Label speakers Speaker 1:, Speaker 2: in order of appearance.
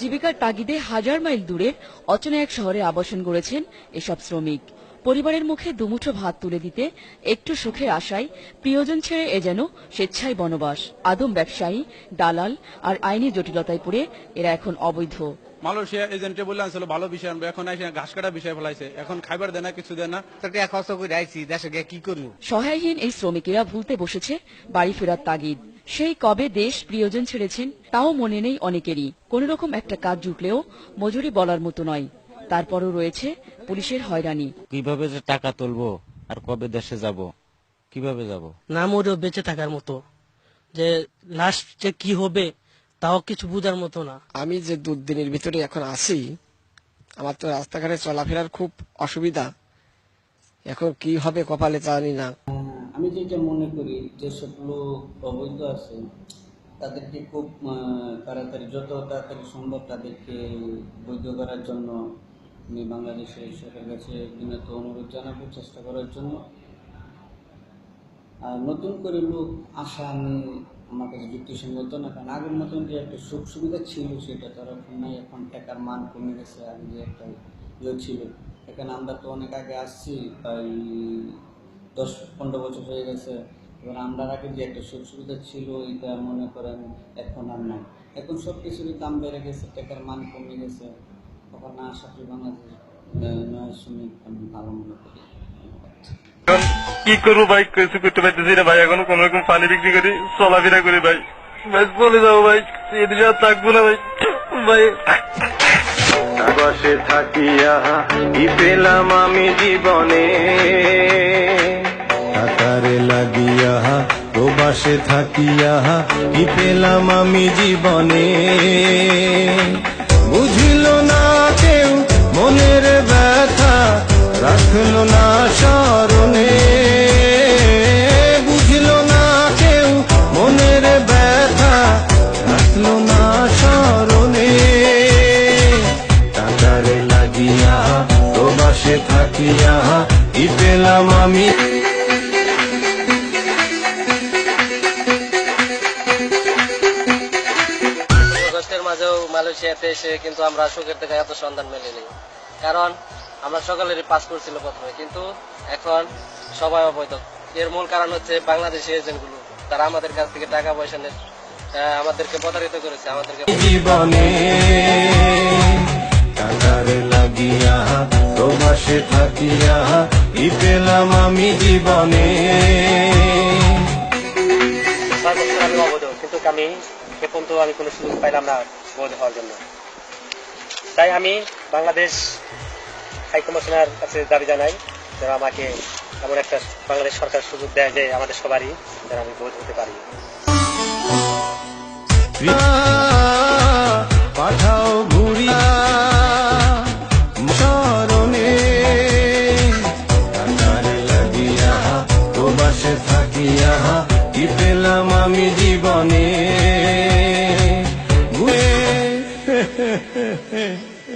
Speaker 1: জীবিকার তাগিদে হাজার মাইল দূরে অচেনা এক শহরে আবাসন গড়েছেন এসব শ্রমিক। পরিবারের মুখে দুমুঠো ভাত তুলে দিতে একটু সুখের আশায় প্রিয়জন ছেড়ে এ যেন স্বেচ্ছায় বনবাস। আদম ব্যবসায়ী দালাল আর আইনি জটিলতায় পড়ে এরা এখন অবৈধ।
Speaker 2: মালয়েশিয়া এজেন্টে বলে আনছিল ভালো বিষয় আনবে। এখন এসে ঘাস কাটা বিষয় ফেলাইছে। এখন খাইবার দেয় না কিছু দেয় না।
Speaker 3: টাকা খরচ করে আইছি দেশে গিয়ে কি করব?
Speaker 1: সহায়হীন এই শ্রমিকেরা ভুলতে বসেছে বাড়ি ফেরার তাগিদ। সেই কবে দেশ প্রিয়জন ছেড়েছেন তাও মনে নেই অনেকেরই। কোন রকম একটা কাজ জুটলেও মজুরি বলার মতো নয়। তারপরও রয়েছে পুলিশের হয়রানি।
Speaker 4: কীভাবে যে টাকা তুলবো আর কবে দেশে যাব? কীভাবে যাব?
Speaker 5: না মরেও বেঁচে থাকার মতো। যে লাস্ট যে কি হবে তাও কিছু বোঝার মতো না।
Speaker 6: আমি যে দুদিনের ভিতরে এখন আছি আমার তো রাস্তাঘাটে চলাফেরার খুব অসুবিধা। এখন কি হবে কপালে জানি না।
Speaker 7: আমি যেটা মনে করি, যেসব লোক অবৈধ আছে, তাদেরকে খুব তাড়াতাড়ি, যত তাড়াতাড়ি সম্ভব তাদেরকে বৈধ করার জন্য, আমি বাংলাদেশের সরকারের কাছে বিনত অনুরোধ জানাব চেষ্টা করার জন্য। আর নতুন করে লোক আসা আমি আমার কাছে যুক্তিসঙ্গত না, কারণ আগের মতন যে একটা সুখ সুবিধা ছিল, সেটা তো এখন নাই, এখন টাকার মান কমে গেছে, আগে যে একটা ইয়ে ছিল। এখানে আমরা তো অনেক আগে আসছি প্রায় দশ পনেরো বছর হয়ে গেছে। এবার আমরা আগে যে একটা সুখ সুবিধা ছিল এটা মনে করেন এখন আর নাই। এখন সব কিছুরই দাম বেড়ে গেছে টাকার মান কমে গেছে। তখন না আশা করি বাংলাদেশ আমি ভালো মনে করি।
Speaker 8: কি করব ভাই? কিছু করতে পারতেছি না ভাই এখন কোন রকম পানি বিক্রি করি চলাফেরা করি ভাই। ভাই চলে যাব ভাই এদিকে আর থাকব না ভাই। ভাই।
Speaker 9: বসে থাকিয়া পেলাম আমি জীবনে। প্রবাসে থাকিয়া কি পেলাম আমি জীবনে। বুঝিল
Speaker 5: মালয়েশিয়াতে এসে কিন্তু আমরা সুখের থেকে এত সন্ধান মেলেনি। কারণ আমরা সকলেরই পাসপোর্ট ছিল প্রথমে কিন্তু এখন সবাই অবৈধ। এর মূল কারণ হচ্ছে বাংলাদেশি এজেন্টগুলো। তারা আমাদের কাছ থেকে টাকা পয়সা নিয়ে আমাদেরকে প্রতারিত করেছে আমাদেরকে
Speaker 9: জীবনে টাকারে লাগিয়া প্রবাসে থাকিয়া কি পেলাম আমি জীবনে।
Speaker 5: কিন্তু আমি এ পর্যন্ত আমি কোনো সুযোগ পাইলাম না বোধ হওয়ার জন্য। তাই আমি বাংলাদেশ হাই কমিশনার কাছে দাবি জানাই, যেন আমাকে এমন একটা বাংলাদেশ সরকার সুযোগ দেয় যে আমাদের সবারই যেন আমি বোধ হতে পারি।